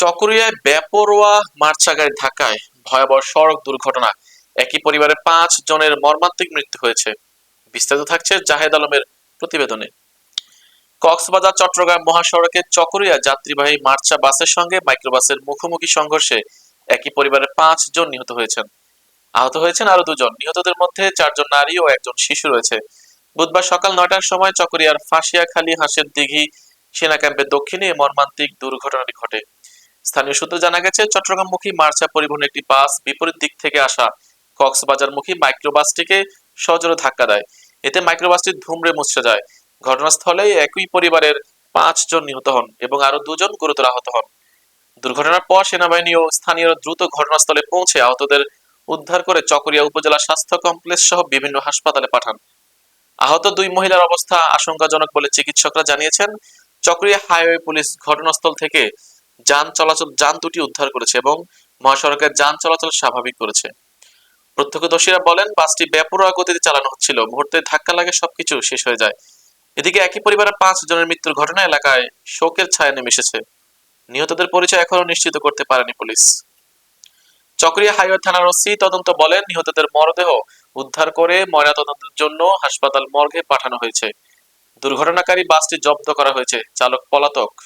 চকরিয়ায় বেপরোয়া মার্চা গাড়ির ধাক্কায় ভয়াবহ সড়ক দুর্ঘটনা। একই পরিবারের পাঁচ জনের মর্মান্তিক মৃত্যু হয়েছে। বিস্তারিত থাকছে জাহেদ আলমের প্রতিবেদনে। কক্সবাজার, চট্টগ্রাম মহাসড়কে চকরিয়া যাত্রীবাহী মার্চা বাসের সঙ্গে মাইক্রোবাসের মুখোমুখি সংঘর্ষে একই পরিবারের পাঁচ জন নিহত হয়েছেন। আহত হয়েছেন আরও দুজন। নিহতদের মধ্যে চারজন নারী ও একজন শিশু রয়েছে। বুধবার সকাল নয়টার সময় চকরিয়ার ফাঁসিয়াখালী হাঁসের দিঘি সেনা ক্যাম্পের দক্ষিণে মর্মান্তিক দুর্ঘটনাটি ঘটে। স্থানীয় সূত্রে জানা গেছে, চট্টগ্রামমুখী মার্চা পরিবহনের একটি বাস বিপরীত দিক থেকে আসা কক্সবাজারমুখী মাইক্রোবাসটিকে সজোরে ধাক্কা দেয়। এতে মাইক্রোবাসটি ধুমড়ে মুছে যায়। ঘটনাস্থলে একই পরিবারের পাঁচ জন নিহত হন এবং আরও দুজন গুরুতর আহত হন। দুর্ঘটনার পর সেনাবাহিনী ও স্থানীয়রা দ্রুত ঘটনাস্থলে পৌঁছে আহতদের উদ্ধার করে চকরিয়া উপজেলা স্বাস্থ্য কমপ্লেক্স সহ বিভিন্ন হাসপাতালে পাঠান। আহত দুই মহিলার অবস্থা আশঙ্কাজনক বলে চিকিৎসকরা জানিয়েছেন, চকরিয়া হাইওয়ে পুলিশ ঘটনাস্থল থেকে যান চলাচল, যান দুটি উদ্ধার করেছে এবং মহাসড়কের যান চলাচল স্বাভাবিক করেছে। প্রত্যক্ষদর্শীরা বলেন, বাসটি বেপরোয়া গতিতে চালানো হচ্ছিল। মুহূর্তে ধাক্কা লাগে সবকিছু শেষ হয়ে যায়। এদিকে একই পরিবারের পাঁচ জনের মৃত্যুর ঘটনা এলাকায় শোকের ছায়া নেমে এসেছে। নিহতদের পরিচয় এখনও নিশ্চিত করতে পারেনি পুলিশ। চকরিয়া হাইওয়ে থানার ওসি তদন্ত বলেন, নিহতদের মরদেহ উদ্ধার করে ময়নাতদন্তের জন্য হাসপাতাল মর্গে পাঠানো হয়েছে। দুর্ঘটনাকারী বাসটি জব্দ করা হয়েছে। চালক পলাতক।